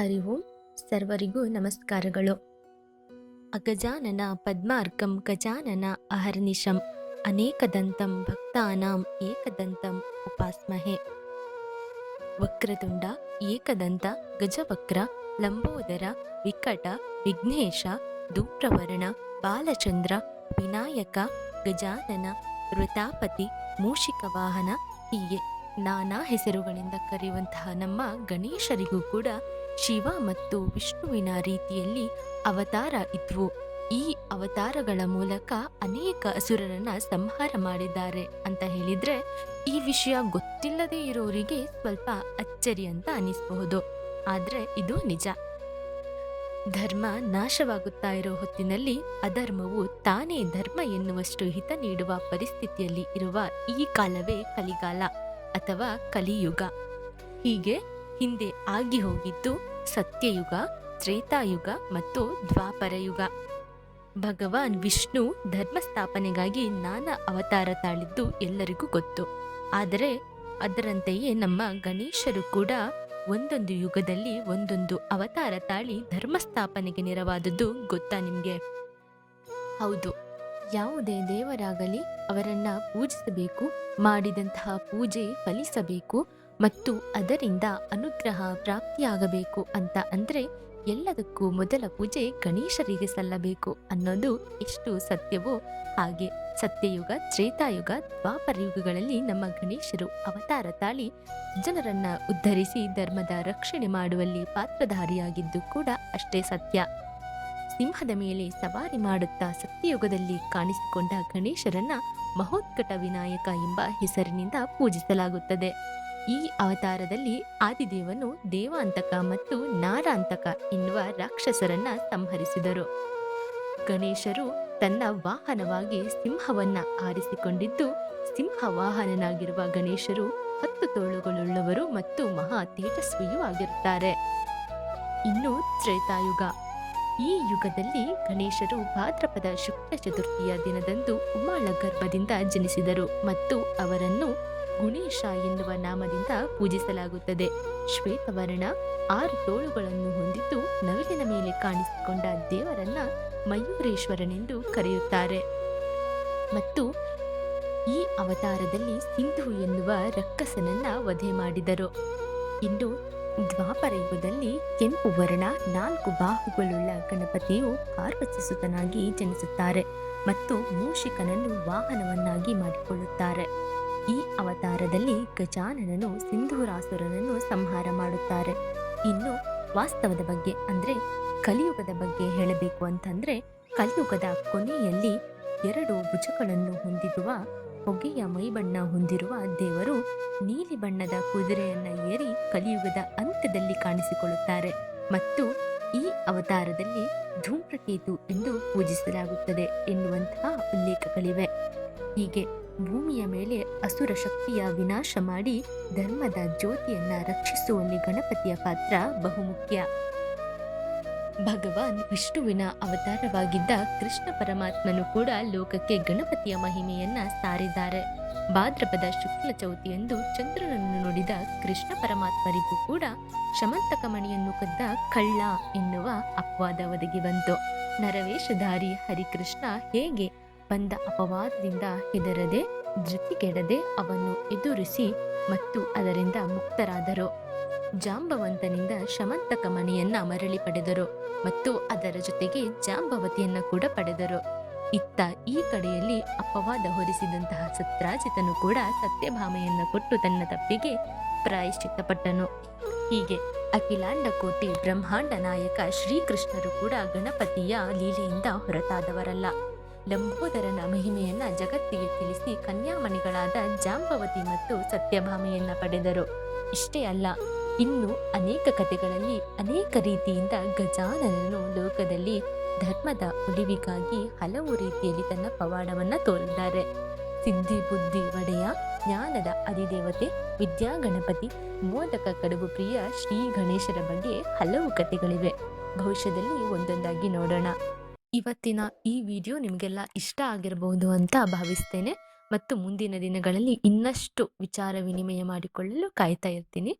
ಹರಿ ಓಂ ಸರ್ವರಿಗೂ ನಮಸ್ಕಾರಗಳು. ಅಗಜಾನನ ಪದ್ಮಾರ್ಕಂ ಗಜಾನನ ಅಹರ್ನಿಶಂ ಅನೇಕದಂತಂ ಭಕ್ತಾನಾಂ ಏಕದಂತಂ ಉಪಾಸ್ಮಹೆ. ವಕ್ರತುಂಡ ಏಕದಂತ ಗಜವಕ್ರ ಲಂಬೋದರ ವಿಕಟ ವಿಘ್ನೇಶ ಧೂಪ್ರವರ್ಣ ಬಾಲಚಂದ್ರ ವಿನಾಯಕ ಗಜಾನನ ವೃತಾಪತಿ ಮೂಷಿಕ ವಾಹನ ಹೀಗೆ ನಾನಾ ಹೆಸರುಗಳಿಂದ ಕರೆಯುವಂತಹ ನಮ್ಮ ಗಣೇಶರಿಗೂ ಕೂಡ ಶಿವ ಮತ್ತು ವಿಷ್ಣುವಿನ ರೀತಿಯಲ್ಲಿ ಅವತಾರ ಇದ್ವು. ಈ ಅವತಾರಗಳ ಮೂಲಕ ಅನೇಕ ಅಸುರರನ್ನ ಸಂಹಾರ ಮಾಡಿದ್ದಾರೆ ಅಂತ ಹೇಳಿದ್ರೆ, ಈ ವಿಷಯ ಗೊತ್ತಿಲ್ಲದೆ ಇರೋರಿಗೆ ಸ್ವಲ್ಪ ಅಚ್ಚರಿ ಅಂತ ಅನಿಸಬಹುದು ಆದ್ರೆ ಇದು ನಿಜ. ಧರ್ಮ ನಾಶವಾಗುತ್ತಾ ಇರೋ ಹೊತ್ತಿನಲ್ಲಿ ಅಧರ್ಮವು ತಾನೇ ಧರ್ಮ ಎನ್ನುವಷ್ಟು ಹಿತ ನೀಡುವ ಪರಿಸ್ಥಿತಿಯಲ್ಲಿ ಇರುವ ಈ ಕಾಲವೇ ಕಲಿಗಾಲ ಅಥವಾ ಕಲಿಯುಗ. ಹೀಗೆ ಹಿಂದೆ ಆಗಿ ಹೋಗಿದ್ದು ಸತ್ಯಯುಗ, ತ್ರೇತಾಯುಗ ಮತ್ತು ದ್ವಾಪರಯುಗ. ಭಗವಾನ್ ವಿಷ್ಣು ಧರ್ಮ ಸ್ಥಾಪನೆಗಾಗಿ ನಾನಾ ಅವತಾರ ತಾಳಿದ್ದು ಎಲ್ಲರಿಗೂ ಗೊತ್ತು. ಆದರೆ ಅದರಂತೆಯೇ ನಮ್ಮ ಗಣೇಶರು ಕೂಡ ಒಂದೊಂದು ಯುಗದಲ್ಲಿ ಒಂದೊಂದು ಅವತಾರ ತಾಳಿ ಧರ್ಮ ಸ್ಥಾಪನೆಗೆ ನೆರವಾದದ್ದು ಗೊತ್ತಾ ನಿಮಗೆ? ಹೌದು. ಯಾವುದೇ ದೇವರಾಗಲಿ ಅವರನ್ನ ಪೂಜಿಸಬೇಕು, ಮಾಡಿದಂತಹ ಪೂಜೆ ಫಲಿಸಬೇಕು ಮತ್ತು ಅದರಿಂದ ಅನುಗ್ರಹ ಪ್ರಾಪ್ತಿಯಾಗಬೇಕು ಅಂತ ಅಂದ್ರೆ ಎಲ್ಲದಕ್ಕೂ ಮೊದಲ ಪೂಜೆ ಗಣೇಶರಿಗೆ ಸಲ್ಲಬೇಕು ಅನ್ನೋದು ಎಷ್ಟು ಸತ್ಯವೋ ಹಾಗೆ. ಸತ್ಯಯುಗ, ತ್ರೇತಾಯುಗ, ದ್ವಾಪರ ಯುಗಗಳಲ್ಲಿ ನಮ್ಮ ಗಣೇಶರು ಅವತಾರ ತಾಳಿ ಜನರನ್ನ ಉದ್ಧರಿಸಿ ಧರ್ಮದ ರಕ್ಷಣೆ ಮಾಡುವಲ್ಲಿ ಪಾತ್ರಧಾರಿಯಾಗಿದ್ದು ಕೂಡ ಅಷ್ಟೇ ಸತ್ಯ. ಸಿಂಹದ ಮೇಲೆ ಸವಾರಿ ಮಾಡುತ್ತಾ ಸತ್ಯಯುಗದಲ್ಲಿ ಕಾಣಿಸಿಕೊಂಡ ಗಣೇಶರನ್ನ ಮಹೋತ್ಕಟ ವಿನಾಯಕ ಎಂಬ ಹೆಸರಿನಿಂದ ಪೂಜಿಸಲಾಗುತ್ತದೆ. ಈ ಅವತಾರದಲ್ಲಿ ಆದಿದೇವನು ದೇವಾಂತಕ ಮತ್ತು ನಾರಾಂತಕ ಎನ್ನುವ ರಾಕ್ಷಸರನ್ನ ಸಂಹರಿಸಿದರು. ಗಣೇಶರು ತನ್ನ ವಾಹನವಾಗಿ ಸಿಂಹವನ್ನ ಆರಿಸಿಕೊಂಡಿದ್ದು ಸಿಂಹ ವಾಹನನಾಗಿರುವ ಗಣೇಶರು ಹತ್ತು ತೋಳುಗಳುಳ್ಳವರು ಮತ್ತು ಮಹಾ ತೇಜಸ್ವಿಯೂ ಆಗಿರುತ್ತಾರೆ. ಇನ್ನು ತ್ರೇತಾಯುಗ. ಈ ಯುಗದಲ್ಲಿ ಗಣೇಶರು ಭಾದ್ರಪದ ಶುಕ್ಲ ಚತುರ್ಥಿಯ ದಿನದಂದು ಉಮಾಳ ಗರ್ಭದಿಂದ ಜನಿಸಿದರು ಮತ್ತು ಅವರನ್ನು ಗುಣೇಶ ಎನ್ನುವ ನಾಮದಿಂದ ಪೂಜಿಸಲಾಗುತ್ತದೆ. ಶ್ವೇತವರ್ಣ ಆರು ತೋಳುಗಳನ್ನು ಹೊಂದಿದ್ದು ನವಿಲಿನ ಮೇಲೆ ಕಾಣಿಸಿಕೊಂಡ ದೇವರನ್ನ ಮಯೂರೇಶ್ವರನೆಂದು ಕರೆಯುತ್ತಾರೆ. ಮತ್ತು ಈ ಅವತಾರದಲ್ಲಿ ಸಿಂಧು ಎನ್ನುವ ರಕ್ಕಸನನ್ನ ವಧೆ ಮಾಡಿದರು. ಇನ್ನು ದ್ವಾಪರ ಯುಗದಲ್ಲಿ ಕೆಂಪು ವರ್ಣ ನಾಲ್ಕು ಬಾಹುಗಳುಳ್ಳ ಗಣಪತಿಯು ಪಾರ್ವತಿಸುತನಾಗಿ ಜನಿಸುತ್ತಾರೆ ಮತ್ತು ಮೂಷಿಕನನ್ನು ವಾಹನವನ್ನಾಗಿ ಮಾಡಿಕೊಳ್ಳುತ್ತಾರೆ. ಈ ಅವತಾರದಲ್ಲಿ ಗಜಾನನನು ಸಿಂಧೂರಾಸುರನನ್ನು ಸಂಹಾರ ಮಾಡುತ್ತಾರೆ. ಇನ್ನು ವಾಸ್ತವದ ಬಗ್ಗೆ ಅಂದ್ರೆ ಕಲಿಯುಗದ ಬಗ್ಗೆ ಹೇಳಬೇಕು ಅಂತಂದ್ರೆ ಕಲಿಯುಗದ ಕೊನೆಯಲ್ಲಿ ಎರಡು ಭುಜಗಳನ್ನು ಹೊಂದಿರುವ ಹೊಗೆಯ ಮೈಬಣ್ಣ ಹೊಂದಿರುವ ದೇವರು ನೀಲಿ ಬಣ್ಣದ ಕುದುರೆಯನ್ನು ಏರಿ ಕಲಿಯುಗದ ಅಂತ್ಯದಲ್ಲಿ ಕಾಣಿಸಿಕೊಳ್ಳುತ್ತಾರೆ. ಮತ್ತು ಈ ಅವತಾರದಲ್ಲಿ ಧೂಮ್ರಕೇತು ಎಂದು ಪೂಜಿಸಲಾಗುತ್ತದೆ ಎನ್ನುವಂತಹ ಉಲ್ಲೇಖಗಳಿವೆ. ಹೀಗೆ ಭೂಮಿಯ ಮೇಲೆ ಅಸುರ ಶಕ್ತಿಯ ವಿನಾಶ ಮಾಡಿ ಧರ್ಮದ ಜ್ಯೋತಿಯನ್ನ ರಕ್ಷಿಸುವಲ್ಲಿ ಗಣಪತಿಯ ಪಾತ್ರ ಬಹುಮುಖ್ಯ. ಭಗವಾನ್ ವಿಷ್ಣುವಿನ ಅವತಾರವಾಗಿದ್ದ ಕೃಷ್ಣ ಪರಮಾತ್ಮನು ಕೂಡ ಲೋಕಕ್ಕೆ ಗಣಪತಿಯ ಮಹಿಮೆಯನ್ನ ಸಾರಿದ್ದಾರೆ. ಭಾದ್ರಪದ ಶುಕ್ಲ ಚೌತಿಯಂದು ಚಂದ್ರನನ್ನು ನೋಡಿದ ಕೃಷ್ಣ ಪರಮಾತ್ಮರಿಗೂ ಕೂಡ ಶಮಂತಕ ಮಣಿಯನ್ನು ಕದ್ದ ಕಳ್ಳ ಎನ್ನುವ ಅಪವಾದ ಒದಗಿ ಬಂತು. ನರವೇಶಧಾರಿ ಹರಿಕೃಷ್ಣ ಹೇಗೆ ಬಂದ ಅಪವಾದದಿಂದ ಹೆದರದೆ ಧೃತಿಗೆಡದೆ ಅವನ್ನು ಎದುರಿಸಿ ಮತ್ತು ಅದರಿಂದ ಮುಕ್ತರಾದರು. ಜಾಂಬವಂತನಿಂದ ಶಮಂತಕ ಮಣಿಯನ್ನ ಮರಳಿ ಪಡೆದರು ಮತ್ತು ಅದರ ಜೊತೆಗೆ ಜಾಂಬವತಿಯನ್ನ ಕೂಡ ಪಡೆದರು. ಇತ್ತ ಈ ಕಡೆಯಲ್ಲಿ ಅಪವಾದ ಹೊರಿಸಿದಂತಹ ಸತ್ರಾಜಿತನು ಕೂಡ ಸತ್ಯಭಾಮೆಯನ್ನ ಕೊಟ್ಟು ತನ್ನ ತಪ್ಪಿಗೆ ಪ್ರಾಯಶ್ಚಿತ್ತಪಟ್ಟನು. ಹೀಗೆ ಅಖಿಲಾಂಡ ಕೋಟಿ ಬ್ರಹ್ಮಾಂಡ ನಾಯಕ ಶ್ರೀಕೃಷ್ಣರು ಕೂಡ ಗಣಪತಿಯ ಲೀಲೆಯಿಂದ ಹೊರತಾದವರಲ್ಲ. ಲಂಬೋದರನ ಮಹಿಮೆಯನ್ನ ಜಗತ್ತಿಗೆ ತಿಳಿಸಿ ಕನ್ಯಾಮಣಿಗಳಾದ ಜಾಂಬವತಿ ಮತ್ತು ಸತ್ಯಭಾಮೆಯನ್ನ ಪಡೆದರು. ಇಷ್ಟೇ ಅಲ್ಲ, ಇನ್ನು ಅನೇಕ ಕಥೆಗಳಲ್ಲಿ ಅನೇಕ ರೀತಿಯಿಂದ ಗಜಾನನನು ಲೋಕದಲ್ಲಿ ಧರ್ಮದ ಉಳಿವಿಗಾಗಿ ಹಲವು ರೀತಿಯಲ್ಲಿ ತನ್ನ ಪವಾಡವನ್ನ ತೋರಿದ್ದಾರೆ. ಸಿದ್ಧಿ, ಬುದ್ಧಿ, ಒಡೆಯ, ಜ್ಞಾನದ ಅಧಿದೇವತೆ ವಿದ್ಯಾ ಗಣಪತಿ ಮೋದಕ ಕಡುಬು ಪ್ರಿಯ ಶ್ರೀ ಗಣೇಶರ ಬಗ್ಗೆ ಹಲವು ಕಥೆಗಳಿವೆ. ಭವಿಷ್ಯದಲ್ಲಿ ಒಂದೊಂದಾಗಿ ನೋಡೋಣ. ಇವತ್ತಿನ ಈ ವಿಡಿಯೋ ನಿಮಗೆಲ್ಲ ಇಷ್ಟ ಆಗಿರಬಹುದು ಅಂತ ಭಾವಿಸ್ತೇನೆ. ಮತ್ತು ಮುಂದಿನ ದಿನಗಳಲ್ಲಿ ಇನ್ನಷ್ಟು ವಿಚಾರ ವಿನಿಮಯ ಮಾಡಿಕೊಳ್ಳಲು ಕಾಯ್ತಾ ಇರ್ತೀನಿ.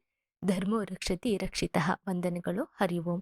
ಧರ್ಮೋ ರಕ್ಷತಿ ರಕ್ಷಿತಃ. ವಂದನೆಗಳು. ಹರಿ ಓಂ.